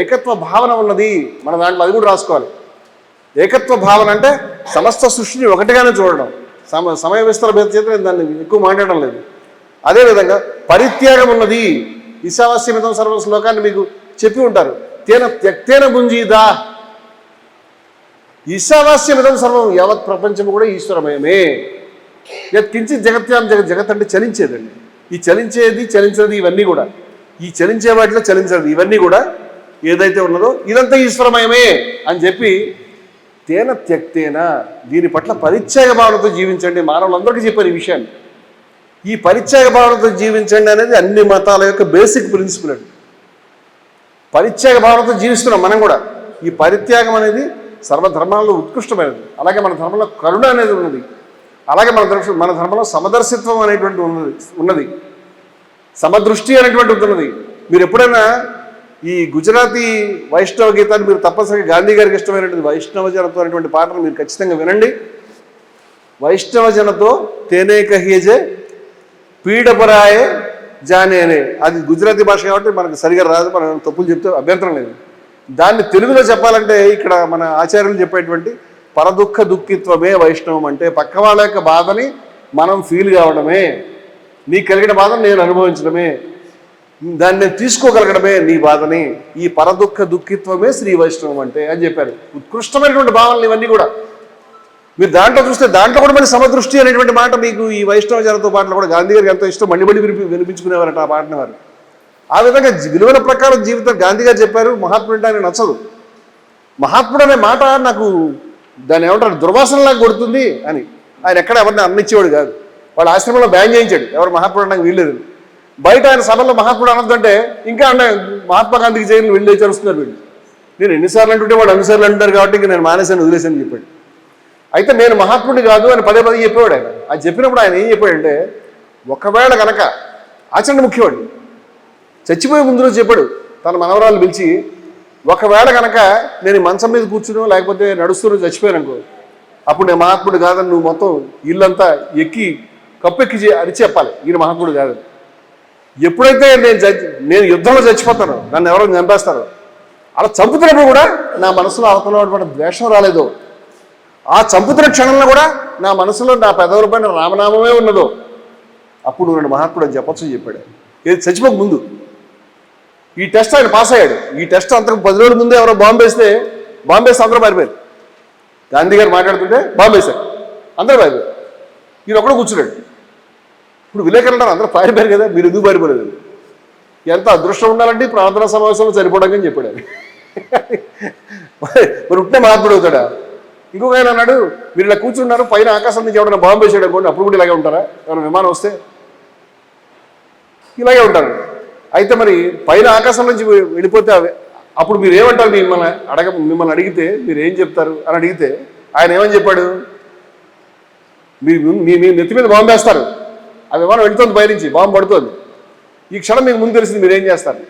ఏకత్వ భావన ఉన్నది. మన దాంట్లో అది కూడా రాసుకోవాలి. ఏకత్వ భావన అంటే సమస్త సృష్టిని ఒకటిగానే చూడడం. సమ సమయ విస్తర భేద చేత దాన్ని ఎక్కువ మాట్లాడడం లేదు. అదేవిధంగా పరిత్యాగం ఉన్నది. ఈశావాస్యమితం సర్వ శ్లోకాన్ని మీకు చెప్పి ఉంటారు. తేన త్యక్తేన గుంజీదా ఈశావాస్యమితం సర్వం యావత్ ప్రపంచం కూడా ఈశ్వరమయమే. యత్ కించిత్ జగత్యాం జగత్ జగత్ అంటే చలించేదండి. ఈ చలించేది చలించేది ఇవన్నీ కూడా. ఈ చలించే వాటిలో చలించేది. ఇవన్నీ కూడా ఏదైతే ఉన్నదో ఇదంతా ఈశ్వరమయమే అని చెప్పి తేన త్యక్తేన దీని పట్ల పరిత్యాగ భావనతో జీవించండి మానవులందరికీ చెప్పిన ఈ విషయాన్ని. ఈ పరిత్యాగ భావనతో జీవించండి అనేది అన్ని మతాల యొక్క బేసిక్ ప్రిన్సిపల్ అండి. పరిత్యాగ భావనతో జీవిస్తున్నాం మనం కూడా. ఈ పరిత్యాగం అనేది సర్వధర్మాల్లో ఉత్కృష్టమైనది. అలాగే మన ధర్మంలో కరుణ అనేది ఉన్నది. అలాగే మన దృష్టి మన ధర్మంలో సమదర్శిత్వం అనేటువంటి ఉన్నది ఉన్నది. సమదృష్టి అనేటువంటి ఉన్నది. మీరు ఎప్పుడైనా ఈ గుజరాతీ వైష్ణవ గీతాన్ని మీరు తప్పనిసరిగా గాంధీ గారికి ఇష్టమైనటువంటి వైష్ణవ జనతో అనేటువంటి పాటను మీరు ఖచ్చితంగా వినండి. వైష్ణవ జనతో తేనే కహియజే పీడపరాయే జానేనే అది గుజరాతీ భాష కాబట్టి మనకు సరిగా రాదు మనం తప్పులు చెప్తే అభ్యంతరం లేదు. దాన్ని తెలుగులో చెప్పాలంటే ఇక్కడ మన ఆచార్యులు చెప్పేటువంటి పరదుఃఖ దుఃఖిత్వమే వైష్ణవం అంటే పక్క వాళ్ళ యొక్క బాధని మనం ఫీల్ కావడమే. నీకు కలిగిన బాధను నేను అనుభవించడమే. దాన్ని నేను తీసుకోగలగడమే నీ బాధని ఈ పరదుఃఖ దుఃఖిత్వమే శ్రీ వైష్ణవం అంటే అని చెప్పారు. ఉత్కృష్టమైనటువంటి భావనలు ఇవన్నీ కూడా. మీరు దాంట్లో చూస్తే దాంట్లో కూడా మళ్ళీ సమదృష్టి అనేటువంటి మాట మీకు ఈ వైష్ణవ జనతో పాటలు కూడా గాంధీ గారికి ఎంతో ఇష్టం మళ్ళీ మళ్ళీ వినిపి వినిపించుకునేవారట ఆ పాటని వారు. ఆ విధంగా విలువల ప్రకారం జీవితం గాంధీ గారు చెప్పారు మహాత్ముడు అంటే ఆయన నచ్చదు. మహాత్ముడు అనే మాట నాకు దాన్ని ఏమంటారు దుర్వాసనలాగా కొడుతుంది అని. ఆయన ఎక్కడ ఎవరిని అన్నిచ్చేవాడు కాదు. వాళ్ళ ఆశ్రమంలో బ్యాన్ చేయించాడు. ఎవరు మహాత్ముడు నాకు వీల్లేదు. బయట ఆయన సభలో మహాత్ముడు అనొద్దంటే ఇంకా అంటే మహాత్మా గాంధీకి జైలు వెళ్ళి చేరుస్తున్నారు వీళ్ళు. నేను ఎన్నిసార్లు అంటుంటే వాడు అన్నిసార్లు అంటారు కాబట్టి ఇంకా నేను మానేశాను వదిలేశాను చెప్పాడు. అయితే నేను మహాత్ముడిని కాదు అని పదే పదే చెప్పేవాడు ఆయన. అది చెప్పినప్పుడు ఆయన ఏం చెప్పాడంటే ఒకవేళ కనుక ఆచరణ ముఖ్యవాడు చచ్చిపోయే ముందు రోజు చెప్పాడు తన మనవరాలు పిలిచి ఒకవేళ కనుక నేను మంచం మీద కూర్చుని లేకపోతే నడుస్తూనో చచ్చిపోయాను అనుకో అప్పుడు నేను మహాత్ముడు కాదని నువ్వు మొత్తం ఇల్లంతా ఎక్కి కప్పెక్కి చే- అరిచి చెప్పాలి. ఈయన మహాత్ముడు కాదని. ఎప్పుడైతే నేను చచ్చి నేను యుద్ధంలో చచ్చిపోతాను నన్ను ఎవరో చంపేస్తారు అలా చంపుతున్నప్పుడు కూడా నా మనసులో అవతల ద్వేషం రాలేదు. ఆ చంపుతున్న క్షణంలో కూడా నా మనసులో నా పెదవుల పైన రామనామమే ఉన్నదో. అప్పుడు రెండు మహాత్ముడు అని చెప్పాడు. ఏది చచ్చిపోక ముందు. ఈ టెస్ట్ ఆయన పాస్ అయ్యాడు. ఈ టెస్ట్ అంతకు పది రోజుల ముందే ఎవరో బాంబు వేస్తే బాంబు వేస్తే అందరూ పారిపోయారు. గాంధీ గారు మాట్లాడుతుంటే బాంబు వేశారు. అందరూ పారిపోయారు. ఈయన ఒక్కడు కూర్చున్నాడు. ఇప్పుడు విలేకరులు అంటారు అందరూ పారిపోయారు కదా మీరు ఎందుకు పారిపోలేదు ఎంత అదృష్టం ఉండాలంటే ప్రార్థనా సమావేశంలో సరిపోవడానికి అని చెప్పాడు మరి ఉంటే మహాత్ముడు అవుతాడా? ఇంకొక ఆయన అన్నాడు మీరు ఇలా కూర్చున్నారు పైన ఆకాశం నుంచి ఎవరైనా బాంబు వేసాడు అనుకోండి అప్పుడు కూడా ఇలాగే ఉంటారా? ఎవరైనా విమానం వస్తే? ఇలాగే ఉంటారు అయితే మరి పైన ఆకాశం నుంచి వెళ్ళిపోతే అప్పుడు మీరు ఏమంటారు మిమ్మల్ని అడగ మిమ్మల్ని అడిగితే మీరు ఏం చెప్తారు అని అడిగితే ఆయన ఏమని చెప్పాడు? మీ మీ నెత్తి మీద బాంబేస్తారు ఆ విమానం వెళుతుంది పైనుంచి బాంబు పడుతుంది. ఈ క్షణం మీకు ముందు తెలిసింది మీరు ఏం చేస్తారు?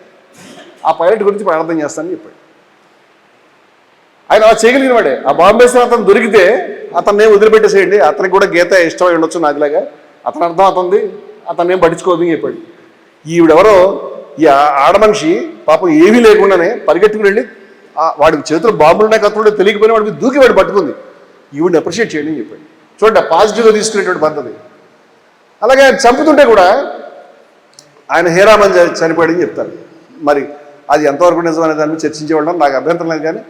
ఆ పైలట్ గురించి ప్రార్థన చేస్తానని చెప్పాడు. ఆయన అలా చేయగలిగిన వాడే ఆ బాంబేసిన అతను దొరికితే అతను ఏం వదిలిపెట్టేసేయండి. అతనికి కూడా గీత ఇష్టమై ఉండొచ్చు నాదిలాగా అతను అర్థం అవుతుంది అతను ఏం పట్టించుకోదు చెప్పాడు. ఈవిడెవరో ఈ ఆడమనిషి ఆడ మనిషి పాపం ఏమీ లేకుండానే పరిగెట్టుకుని వెళ్ళి వాడి వాడికి చేతులు బాంబులు ఉన్నాయి కత్తులు తెలియకపోయినా వాడికి దూకి వాడు పట్టుకుంది. ఈవిడిని అప్రిషియేట్ చేయండి అని చెప్పాడు. చూడండి పాజిటివ్గా తీసుకునేటువంటి పద్ధతి. అలాగే ఆయన చంపుతుంటే కూడా ఆయన హీరామన్ చనిపోయాడని చెప్తారు. మరి అది ఎంతవరకు నిజమనే దాన్ని దాని మీద చర్చించేవాళ్ళం నాకు అభ్యంతరం లేదు కానీ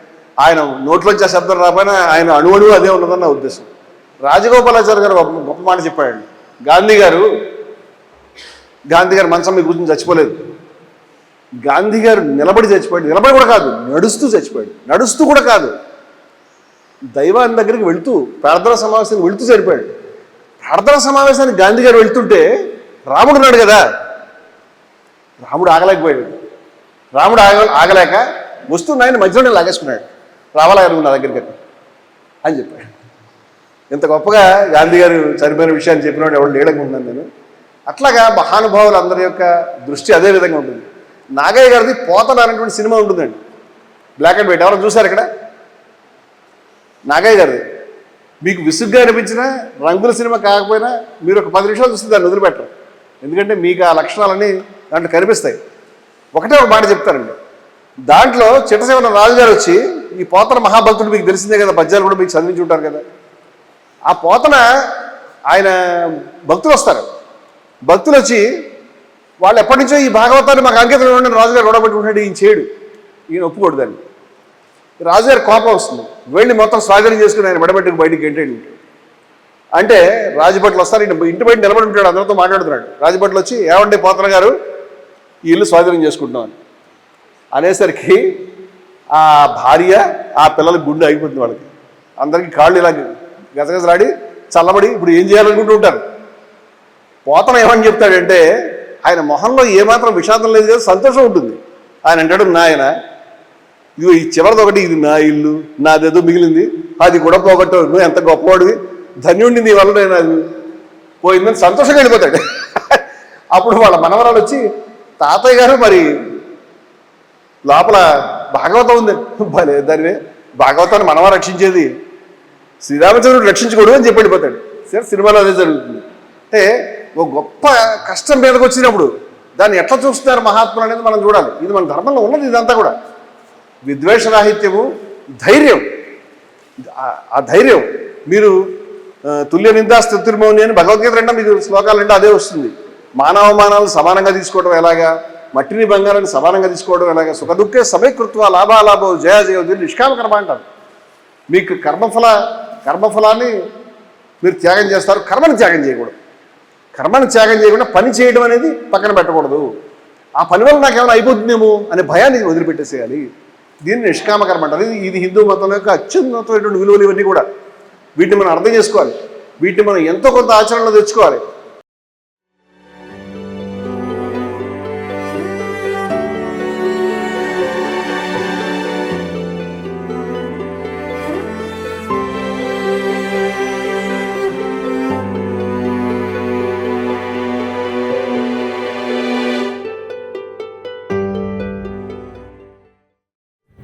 ఆయన నోట్లోంచి ఆ శబ్దం రాకపోయినా ఆయన అణువణువు అదే ఉన్నదని నా ఉద్దేశం. రాజగోపాలాచారి గారు గొప్ప గొప్ప మాట చెప్పాడు. గాంధీ గారు గాంధీ గారు మంచం మీ కూర్చొని చచ్చిపోలేదు. గాంధీ గారు నిలబడి చచ్చిపోయాడు. నిలబడి కూడా కాదు నడుస్తూ చచ్చిపోయాడు. నడుస్తూ కూడా కాదు. దైవాన్ని దగ్గరికి వెళ్తూ ప్రార్థనా సమావేశానికి వెళ్తూ చనిపోయాడు. ప్రార్థన సమావేశానికి గాంధీ గారు వెళ్తుంటే రాముడు ఉన్నాడు కదా. రాముడు ఆగలేకపోయాడు. రాముడు ఆగ ఆగలేక వస్తున్నాయని మధ్యలోనే లాగేసుకున్నాడు. రావాలా గారు నా దగ్గరికి అని. చెప్పాడు. ఇంత గొప్పగా గాంధీ గారు చనిపోయిన విషయాన్ని చెప్పినప్పుడు ఎవరు లేడనుకుంటున్నాను నేను. అట్లాగా మహానుభావులు అందరి యొక్క దృష్టి అదే విధంగా ఉంటుంది. నాగయ్య గారిది పోతన అనేటువంటి సినిమా ఉంటుందండి. Black and white. ఎవరైనా చూసారు ఇక్కడ? నాగయ్య గారిది. మీకు విసుగ్గా అనిపించినా రంగుల సినిమా కాకపోయినా మీరు ఒక పది నిమిషాలు చూస్తే దాన్ని వదిలిపెట్టరు. ఎందుకంటే మీకు ఆ లక్షణాలన్నీ దాంట్లో కనిపిస్తాయి. ఒకటే ఒక మాట చెప్తారండి దాంట్లో చిట్టసేవన రాజుగారు వచ్చి ఈ పోతన మహాభక్తుడు మీకు తెలిసిందే కదా పద్యాలు కూడా మీకు చదివించి ఉంటారు కదా. ఆ పోతన ఆయన భక్తులు వస్తారు. భక్తులు వచ్చి వాళ్ళు ఎప్పటి నుంచో ఈ భాగవతాన్ని మాకు అంకితం ఇవ్వండి రాజుగారు గొడవపెట్టుకుంటాడు ఈయన చేయడు ఈయన ఒప్పుకోడు దాన్ని. రాజుగారి కోపం వస్తుంది. వెళ్ళి మొత్తం స్వాగతం చేసుకుని ఆయన మెడబెట్టుకు బయటికి గంటేడు అంటే రాజభట్లు వస్తారు ఈయన ఇంటి బయట నిలబడి ఉంటాడు అందరితో మాట్లాడుతున్నాడు. రాజభట్లు వచ్చి ఏమండి పోతన గారు ఈ ఇల్లు స్వాధీనం చేసుకుంటున్నాం అని. అనేసరికి ఆ భార్య ఆ పిల్లల గుండె అయిపోతుంది వాళ్ళకి. అందరికీ కాళ్ళు ఇలా గజగజలాడి చల్లబడి ఇప్పుడు ఏం చేయాలనుకుంటూ ఉంటారు? పోతన ఏమని చెప్తాడంటే ఆయన మొహంలో ఏమాత్రం విషాదం లేదు కదా సంతోషం ఉంటుంది. ఆయన అంటాడు నాయన ఇదిగో ఈ చివరిది ఒకటి ఇది నా ఇల్లు నాదేదో మిగిలింది అది కూడా పోగొట్టావు నువ్వు ఎంత గొప్పవాడివి ధన్యుడిని నీ వల్ల నేను అది పోయిందని సంతోషంగా వెళ్ళిపోతాడు. అప్పుడు వాళ్ళ మనవరాలు వచ్చి తాతయ్య గారు మరి లోపల భాగవతం ఉంది. భలే దానివే భాగవతాన్ని మనమా రక్షించేది. శ్రీరామచంద్రుడు రక్షించుకోడు అని చెప్పి వెళ్ళిపోతాడు. సరే సినిమాలో అదే జరుగుతుంది. అంటే ఒక గొప్ప కష్టం మీదకి వచ్చినప్పుడు దాన్ని ఎట్లా చూస్తున్నారు మహాత్ములు అనేది మనం చూడాలి. ఇది మన ధర్మంలో ఉన్నది ఇదంతా కూడా. విద్వేషరాహిత్యము ధైర్యం. ఆ- ధైర్యం. మీరు తుల్య నిందా స్థుతిర్మౌని అని భగవద్గీత అంటే మీకు శ్లోకాలు అంటే అదే వస్తుంది. మానవమానాలు సమానంగా తీసుకోవడం ఎలాగా? మట్టిని బంగారాన్ని సమానంగా తీసుకోవడం ఎలాగా? సుఖదుఖే సమయకృత్వ లాభాలాభో జయ జయ దీన్ని నిష్కామ కర్మ అంటారు. మీకు కర్మఫల కర్మఫలాన్ని మీరు త్యాగం చేస్తారు. కర్మను త్యాగం చేయకూడదు. కర్మను త్యాగం చేయకుండా పని చేయడం అనేది పక్కన పెట్టకూడదు. ఆ పని వల్ల నాకు ఏమైనా అయిపోతుందేమో అనే భయాన్ని వదిలిపెట్టేసేయాలి. దీన్ని నిష్కామకరం అంటారు. ఇది ఇది హిందూ మతం యొక్క అత్యున్నతమైనటువంటి విలువలు ఇవన్నీ కూడా. వీటిని మనం అర్థం చేసుకోవాలి. వీటిని మనం ఎంతో కొంత ఆచరణలో తెచ్చుకోవాలి.